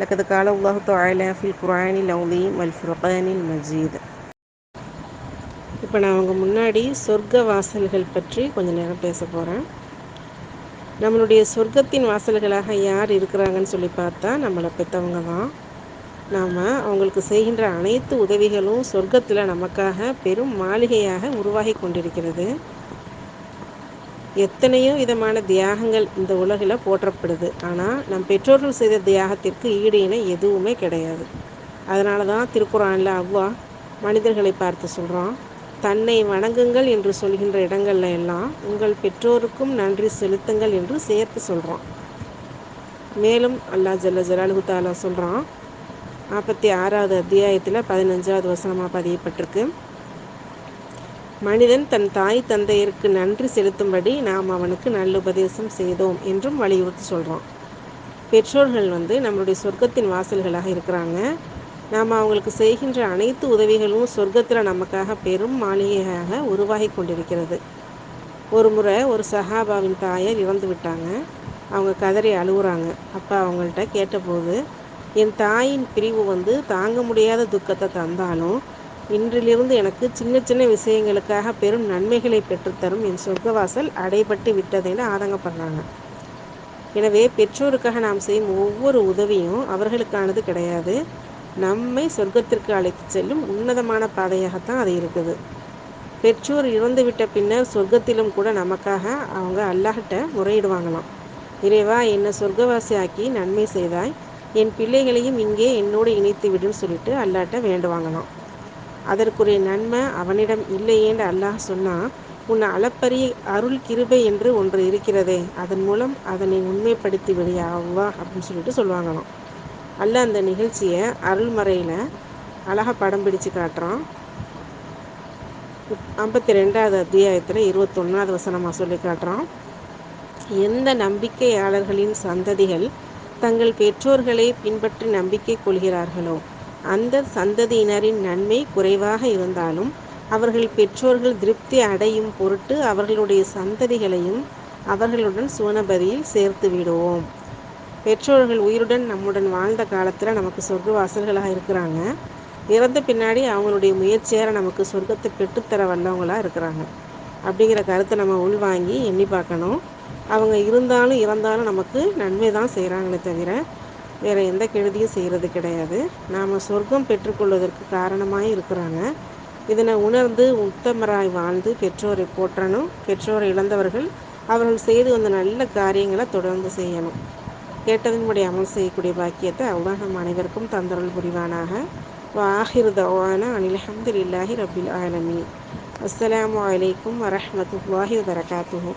لقد قال الله تعالى في القرآن العظيم والفرقان المجيد இப்போ நான் அவங்க முன்னாடி சொர்க்க வாசல்கள் பற்றி கொஞ்ச நேரம் பேச போகிறேன் நம்மளுடைய சொர்க்கத்தின் வாசல்களாக யார் இருக்கிறாங்கன்னு சொல்லி பார்த்தா நம்மளை பெற்றவங்க தான் நாம் அவங்களுக்கு செய்கின்ற அனைத்து உதவிகளும் சொர்க்கத்தில் நமக்காக பெரும் மாளிகையாக உருவாகி கொண்டிருக்கிறது எத்தனையோ விதமான தியாகங்கள் இந்த உலகில் போற்றப்படுது. ஆனால் நம் பெற்றோர்கள் செய்த தியாகத்திற்கு ஈடு இணை எதுவுமே கிடையாது. அதனால தான் திருக்குறானில் அவ்வா மனிதர்களை பார்த்து சொல்கிறான் தன்னை வணங்குங்கள் என்று சொல்கின்ற இடங்கள்ல எல்லாம் உங்கள் பெற்றோருக்கும் நன்றி செலுத்துங்கள் என்று சேர்த்து சொல்கிறான் மேலும் அல்லாஹ் ஜல்ல ஜலாலுஹு தாலா சொல்கிறான் நாற்பத்தி ஆறாவது அத்தியாயத்தில் பதினஞ்சாவது வசனமாக பதியப்பட்டிருக்கு. மனிதன் தன் தாய் தந்தையருக்கு நன்றி செலுத்தும்படி நாம் அவனுக்கு நல்ல உபதேசம் செய்தோம் என்றும் வலியுறுத்தி சொல்கிறோம் பெற்றோர்கள் வந்து நம்மளுடைய சொர்க்கத்தின் வாசல்களாக இருக்கிறாங்க. நாம் அவங்களுக்கு செய்கின்ற அனைத்து உதவிகளும் சொர்க்கத்தில் நமக்காக பெரும் மாளிகையாக உருவாகி கொண்டிருக்கிறது. ஒரு முறை ஒரு சஹாபாவின் தாயார் இறந்து விட்டாங்க. அவங்க கதறி அழுகுறாங்க. அப்போ அவங்கள்ட்ட கேட்டபோது என் தாயின் பிரிவு வந்து தாங்க முடியாத துக்கத்தை தந்தாலும் இன்றிலிருந்து எனக்கு சின்ன சின்ன விஷயங்களுக்காக பெரும் நன்மைகளை பெற்றுத்தரும் என் சொர்க்கவாசல் அடைபட்டு விட்டதுன்னு ஆதங்கப்படுறாங்க எனவே பெற்றோருக்காக நாம் செய்யும் ஒவ்வொரு உதவியும் அவர்களுக்கானது கிடையாது. நம்மை சொர்க்கத்திற்கு அழைத்து செல்லும் உன்னதமான பாதையாகத்தான் அது இருக்குது. பெற்றோர் இறந்துவிட்ட பின்னர் சொர்க்கத்திலும் கூட நமக்காக அவங்க அல்லாஹிட்ட முறையிடுவாங்களாம். இறைவா என்னை சொர்க்கவாசி ஆக்கி நன்மை செய்தாய். என் பிள்ளைகளையும் இங்கே என்னோடு இணைத்து விடுன்னு சொல்லிட்டு அல்லாட்ட வேண்டுவாங்களாம். அதற்குரிய நன்மை அவனிடம் இல்லையேண்டு அல்லாஹ் சொன்னால் உன்னை அளப்பரிய அருள் கிருபை என்று ஒன்று இருக்கிறதே அதன் மூலம் அதனை உண்மைப்படுத்தி விடிய அவ்வா அப்படின்னு சொல்லிட்டு சொல்லுவாங்களாம். அல்ல அந்த நிகழ்ச்சியை அருள்மறையில் அழகாக படம் பிடிச்சு காட்டுறான். ஐம்பத்தி ரெண்டாவது அத்தியாயத்தில் இருபத்தொன்னாவது வசனமாக சொல்லி காட்டுறான். எந்த நம்பிக்கையாளர்களின் சந்ததிகள் தங்கள் பெற்றோர்களை பின்பற்றி நம்பிக்கை கொள்கிறார்களோ அந்த சந்ததியினரின் நன்மை குறைவாக இருந்தாலும் அவர்கள் பெற்றோர்கள் திருப்தி அடையும் பொருட்டு அவர்களுடைய சந்ததிகளையும் அவர்களுடன் சுவனபதியில் சேர்த்து விடுவோம். பெற்றோர்கள் உயிருடன் நம்முடன் வாழ்ந்த காலத்தில் நமக்கு சொர்க்க வாசல்களாக இருக்கிறாங்க. இறந்த பின்னாடி அவங்களுடைய முயற்சியாக நமக்கு சொர்க்கத்தை பெற்றுத்தர வல்லவங்களாக இருக்கிறாங்க. அப்படிங்கிற கருத்தை நம்ம உள்வாங்கி எண்ணி பார்க்கணும். அவங்க இருந்தாலும் இறந்தாலும் நமக்கு நன்மை தான் செய்கிறாங்களே தவிர வேறு எந்த கெடுதியும் செய்கிறது கிடையாது. நாம் சொர்க்கம் பெற்றுக்கொள்வதற்கு காரணமாக இருக்கிறாங்க. இதனை உணர்ந்து உத்தமராய் வாழ்ந்து பெற்றோரை போற்றணும். பெற்றோரை இழந்தவர்கள் அவர்கள் செய்து வந்த நல்ல காரியங்களை தொடர்ந்து செய்யணும். கேட்டதின்படி அமல் செய்யக்கூடிய பாக்கியத்தை அவ்வளோ நம் அனைவருக்கும் தந்தருள் புரிவானாக. வாஹிர் தவான அனில் இல்லாஹி ரபில் ஆலமி அஸ்லாம் வலைக்கம் வரமத்துல்லாஹி வரகாத்துஹூ